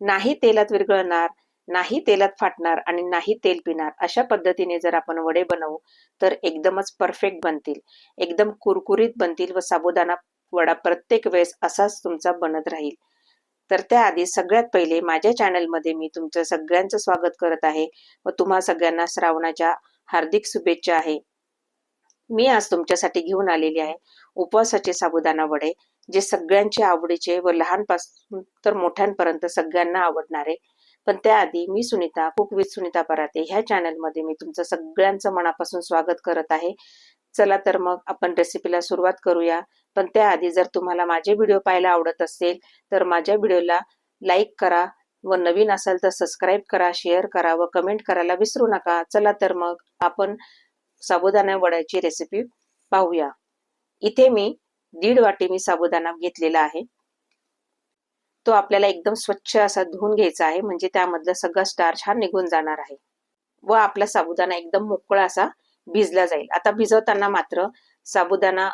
नाही तेलात विरघळणार नाही तेलात फाटणार आणि नाही तेल पिणार अशा पद्धतीने जर आपण वडे बनवू तर एकदमच परफेक्ट बनतील. एकदम कुरकुरीत बनतील व साबुदाणा वडा प्रत्येक वेळेस असाच तुमचा बनत राहील. तर त्याआधी सगळ्यात पहिले माझ्या चॅनलमध्ये मी तुमचं सगळ्यांचं स्वागत करत आहे व तुम्हा सगळ्यांना श्रावणाच्या हार्दिक शुभेच्छा आहे. मी आज तुमच्यासाठी घेऊन आलेली आहे उपवासाचे साबुदाणा वडे. जे सगळ्यांचे आवडीचे व लहानपासून तर मोठ्यांपर्यंत सगळ्यांना आवडणारे. पण त्याआधी मी सुनीता कुक विथ सुनीता पराते. ह्या चॅनलमध्ये मी तुमचं सगळ्यांचं मनापासून स्वागत करत आहे. चला तर मग आपण रेसिपीला सुरुवात करूया. पण त्याआधी जर तुम्हाला माझे व्हिडिओ पाहायला आवडत असेल तर माझ्या व्हिडिओला लाईक करा व नवीन असाल तर सबस्क्राईब करा शेअर करा व कमेंट करायला विसरू नका. चला तर मग आपण साबुदाणा वड्याची रेसिपी पाहूया. इथे मी दीड वाटी मी साबुदाणा घेतलेला आहे. तो आपल्याला एकदम स्वच्छ असा धुवून घ्यायचा आहे म्हणजे त्यामधला सगळा स्टार्च हा निघून जाणार आहे. व आपला साबुदाणा एकदम मोकळा असा भिजला जाईल. आता भिजवताना मात्र साबुदाणा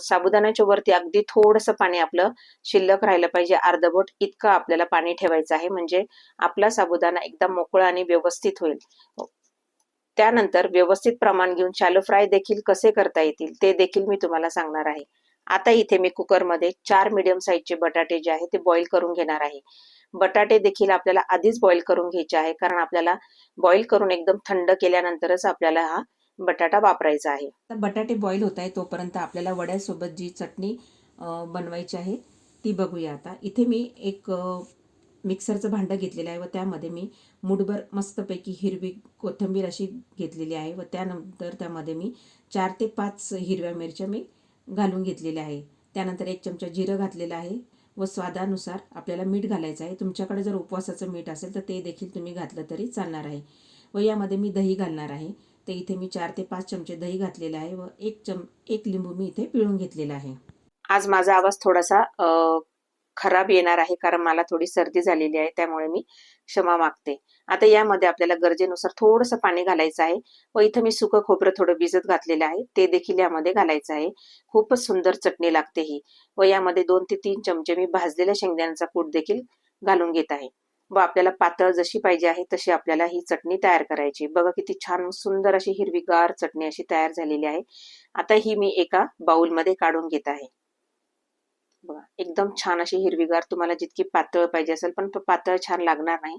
साबुदाण्याच्या वरती अगदी थोडस पाणी आपलं शिल्लक राहिलं पाहिजे. अर्धबोट इतकं आपल्याला पाणी ठेवायचं आहे म्हणजे आपला साबुदाणा एकदम मोकळा आणि व्यवस्थित होईल. त्यानंतर व्यवस्थित प्रमाण घेऊन शॅलो फ्राय देखील कसे करता येतील ते देखील मी तुम्हाला सांगणार आहे. आता इथे मी कुकरमध्ये चार मिडियम साईजचे बटाटे जे आहे ते बॉईल करून घेणार आहे. बटाटे देखील आपल्याला आधीच बॉईल करून घ्यायचे आहे कारण आपल्याला बॉईल करून एकदम थंड केल्यानंतरच आपल्याला हा बटाटा वापरायचा आहे. तर बटाटे बॉईल होत आहे तोपर्यंत आपल्याला वड्यासोबत जी चटणी बनवायची आहे ती बघूया आता. इथे मी एक मिक्सरचं भांडं घेतलेलं आहे व त्यामध्ये मी मुठभर मस्तपैकी हिरवी कोथिंबीर अशी घेतलेली आहे व त्यानंतर त्यामध्ये मी चार ते पाच हिरव्या मिरच्या मी घालून घेतलेले आहे. त्यानंतर एक चमचा जिरं घातलेलं आहे व स्वादानुसार आपल्याला मीठ घालायचं आहे. तुमच्याकडे जर उपवासाचं मीठ असेल तर ते देखील तुम्ही घातलं तरी चालणार आहे. व यामध्ये मी दही घालणार आहे. तर इथे मी चार ते पाच चमचे दही घातलेले आहे व एक चम एक लिंबू मी इथे पिळून घेतलेला आहे. आज माझा आवाज थोडासा खराब येणार आहे कारण मला थोडी सर्दी झालेली आहे त्यामुळे मी क्षमा मागते. आता यामध्ये आपल्याला गरजेनुसार थोडंसं पाणी घालायचं आहे व इथं मी सुकं खोबरं थोडं भिजत घातलेलं आहे ते देखील यामध्ये घालायचं आहे. खूपच सुंदर चटणी लागते ही व यामध्ये दोन ते तीन चमचे मी भाजलेल्या शेंगदाण्याचा कूट देखील घालून घेत आहे. व आपल्याला पातळ जशी पाहिजे आहे तशी आपल्याला ही चटणी तयार करायची. बघा किती छान सुंदर अशी हिरवीगार चटणी अशी तयार झालेली आहे. आता ही मी एका बाउलमध्ये काढून घेत आहे. बघा एकदम छान अशी हिरवीगार तुम्हाला जितकी पातळ पाहिजे असेल पण पातळ छान लागणार नाही.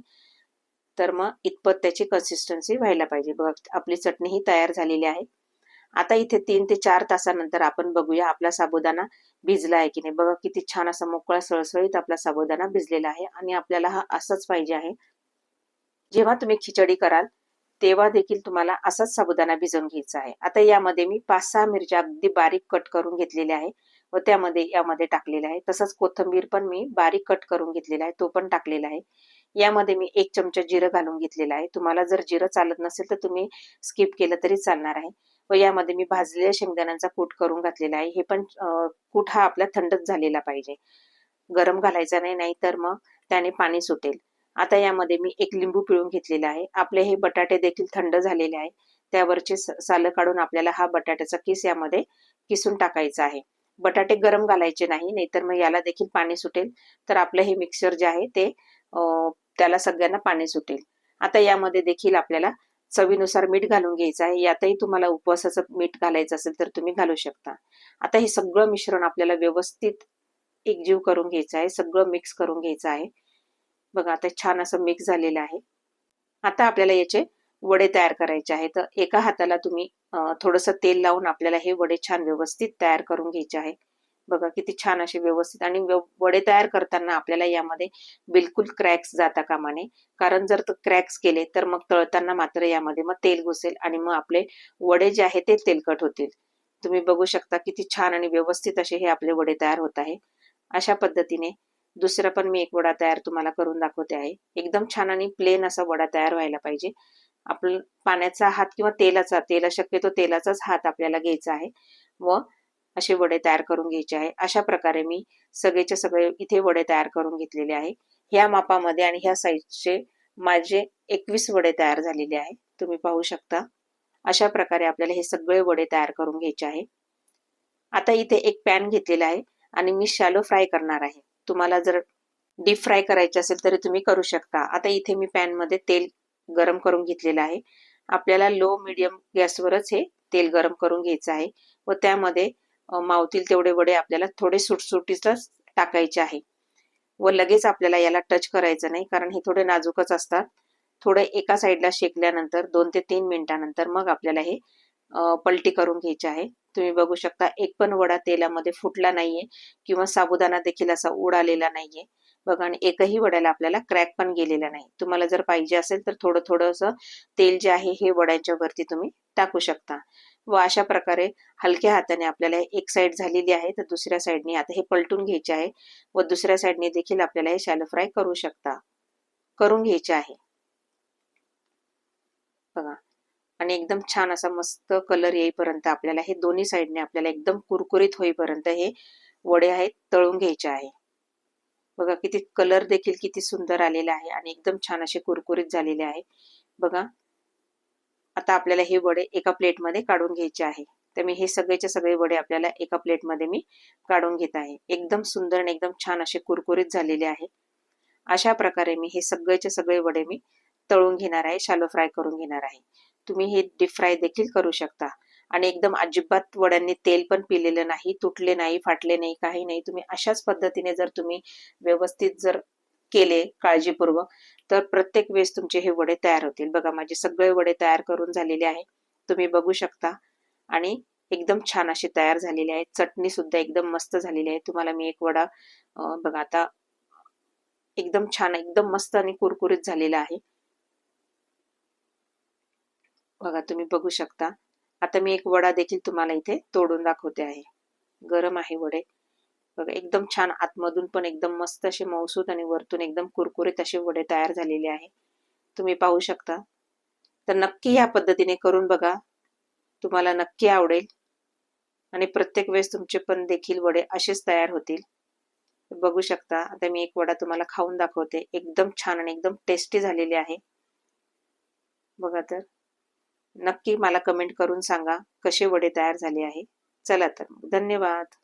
तर मग इतपत त्याची कन्सिस्टन्सी व्हायला पाहिजे. बघा आपली चटणी ही तयार झालेली आहे. आता इथे तीन ते चार तासानंतर आपण बघूया आपला साबुदाणा भिजला आहे की नाही. बघा किती छान असा मोकळा सळसळीत आपला साबुदाणा भिजलेला आहे आणि आपल्याला हा असाच पाहिजे आहे. जेव्हा तुम्ही खिचडी कराल तेव्हा देखील तुम्हाला असाच साबुदाणा भिजवून घ्यायचा आहे. आता यामध्ये मी पाच सहा मिरच्या अगदी बारीक कट करून घेतलेल्या आहे. व त्यामध्ये यामध्ये टाकलेला आहे. तसंच कोथंबीर पण मी बारीक कट करून घेतलेला आहे. तो पण टाकलेला आहे. यामध्ये मी एक चमचा जिरं घालून घेतलेला आहे. तुम्हाला जर जिरं चालत नसेल तर तुम्ही स्किप केलं तरी चालणार आहे. व यामध्ये मी भाजलेल्या शेंगदाण्यांचा कूट करून घातलेला आहे. हे पण कूट हा आपला थंडच झालेला पाहिजे. गरम घालायचा नाही नाही तर मग त्याने पाणी सुटेल. आता यामध्ये मी एक लिंबू पिळून घेतलेला आहे. आपले हे बटाटे देखील थंड झालेले आहे. त्यावरचे साल काढून आपल्याला हा बटाट्याचा किस यामध्ये किसून टाकायचा आहे. बटाटे गरम घालायचे नाही नाहीतर मग याला देखील पाणी सुटेल. तर आपलं हे मिक्सर जे आहे ते त्याला सगळ्यांना पाणी सुटेल. आता यामध्ये देखील आपल्याला चवीनुसार मीठ घालून घ्यायचं आहे. यातही तुम्हाला उपवासाचं मीठ घालायचं असेल तर तुम्ही घालू शकता. आता हे सगळं मिश्रण आपल्याला व्यवस्थित एकजीव करून घ्यायचं आहे. सगळं मिक्स करून घ्यायचं आहे. बघा आता छान असं मिक्स झालेलं आहे. आता आपल्याला याचे वडे तयार करायचे आहे तर एका हाताला तुम्ही थोडंसं तेल लावून आपल्याला हे वडे छान व्यवस्थित तयार करून घ्यायचे आहे बघा किती छान असे व्यवस्थित आणि वडे तयार करताना आपल्याला यामध्ये बिलकुल क्रॅक्स जाता कामा नये कारण जर क्रॅक्स केले तर मग तळताना मात्र यामध्ये मग तेल घुसेल आणि मग आपले वडे जे आहे ते तेलकट होतील. तुम्ही बघू शकता किती छान आणि व्यवस्थित असे हे आपले वडे तयार होत आहे. अशा पद्धतीने दुसरा पण मी एक वडा तयार तुम्हाला करून दाखवते आहे. एकदम छान आणि प्लेन असा वडा तयार व्हायला पाहिजे. आपलं पाण्याचा हात किंवा तेलाचा तेला शक्यतो तेलाचाच हात आपल्याला घ्यायचा आहे. व असे वडे तयार करून घ्यायचे आहे. अशा प्रकारे मी सगळेचे सगळे इथे वडे तयार करून घेतलेले आहे. ह्या मापामध्ये आणि ह्या साईजचे माझे एकवीस वडे तयार झालेले आहे. तुम्ही पाहू शकता. अशा प्रकारे आपल्याला हे सगळे वडे तयार करून घ्यायचे आहे. आता इथे एक पॅन घेतलेला आहे आणि मी शॅलो फ्राय करणार आहे. तुम्हाला जर डीप फ्राय करायचे असेल तरी तुम्ही करू शकता. आता इथे मी पॅनमध्ये तेल गरम करून घेतलेलं आहे. आपल्याला लो मिडियम गॅसवरच हे तेल गरम करून घ्यायचं आहे व त्यामध्ये मावतील तेवढे वडे आपल्याला थोडे सुटसुटीतच टाकायचे आहे. व लगेच आपल्याला याला टच करायचं नाही कारण हे थोडे नाजूकच असतात. थोडं एका साईडला शेकल्यानंतर दोन ते तीन मिनिटानंतर मग आपल्याला हे पलटी करून घ्यायचे आहे. तुम्ही बघू शकता एक पण वडा तेलामध्ये फुटला नाहीये किंवा साबुदाणा देखील असा उडालेला नाहीये. बघा आणि एकही वड्याला आपल्याला क्रॅक पण गेलेला नाही. तुम्हाला जर पाहिजे असेल तर थोडं थोडंसं तेल जे आहे हे वड्यांच्या वरती तुम्ही टाकू शकता. व अशा प्रकारे हलक्या हाताने आपल्याला एक साईड झालेली आहे तर दुसऱ्या साईडने आता हे पलटून घ्यायचे आहे व दुसऱ्या साईडने देखील आपल्याला हे शॅलो फ्राय करू शकता. करून घ्यायचे आहे. बघा आणि एकदम छान असा मस्त कलर येईपर्यंत आपल्याला हे दोन्ही साईडने आपल्याला एकदम कुरकुरीत होईपर्यंत हे वडे आहेत तळून घ्यायचे आहे. बघा किती कलर देखील किती सुंदर आलेला आहे आणि एकदम छान असे कुरकुरीत झालेले आहे. बघा. आता आपल्याला हे वडे एका प्लेटमध्ये काढून घ्यायचे आहे. तर मी हे सगळेचे सगळे वडे आपल्याला एका प्लेटमध्ये मी काढून घेत आहे. एकदम सुंदर आणि एकदम छान असे कुरकुरीत झालेले आहे. अशा प्रकारे मी हे सगळेचे सगळे वडे मी तळून घेणार आहे. शालो फ्राय करून घेणार आहे. तुम्ही हे डीप फ्राय देखील करू शकता. आणि एकदम अजिबात वड्यांनी तेल पण पिलेलं नाही तुटले नाही फाटले नाही काही नाही. तुम्ही अशाच पद्धतीने जर तुम्ही व्यवस्थित जर केले काळजीपूर्वक तर प्रत्येक वेळेस तुमचे हे वडे तयार होतील. बघा माझे सगळे वडे तयार करून झालेले आहे. तुम्ही बघू शकता. आणि एकदम छान असे तयार झालेले आहेत. चटणी सुद्धा एकदम मस्त झालेली आहे. तुम्हाला मी एक वडा बघा आता एकदम छान एकदम मस्त आणि कुरकुरीत झालेला आहे. बघा तुम्ही बघू शकता. आता मी एक वडा देखील तुम्हाला इथे तोडून दाखवते आहे. गरम आहे वडे. बघा एकदम छान आतमधून पण एकदम मस्त असे मौसूद आणि वरतून एकदम कुरकुरीत असे वडे तयार झालेले आहे. तुम्ही पाहू शकता. तर नक्की या पद्धतीने करून बघा. तुम्हाला नक्की आवडेल. आणि प्रत्येक वेळेस तुमचे पण देखील वडे असेच तयार होतील. बघू शकता. आता मी एक वडा तुम्हाला खाऊन दाखवते. एकदम छान आणि एकदम टेस्टी झालेले आहे. बघा तर. नक्की मला कमेंट करून सांगा कसे वडे तयार झाले आहे. चला तर धन्यवाद.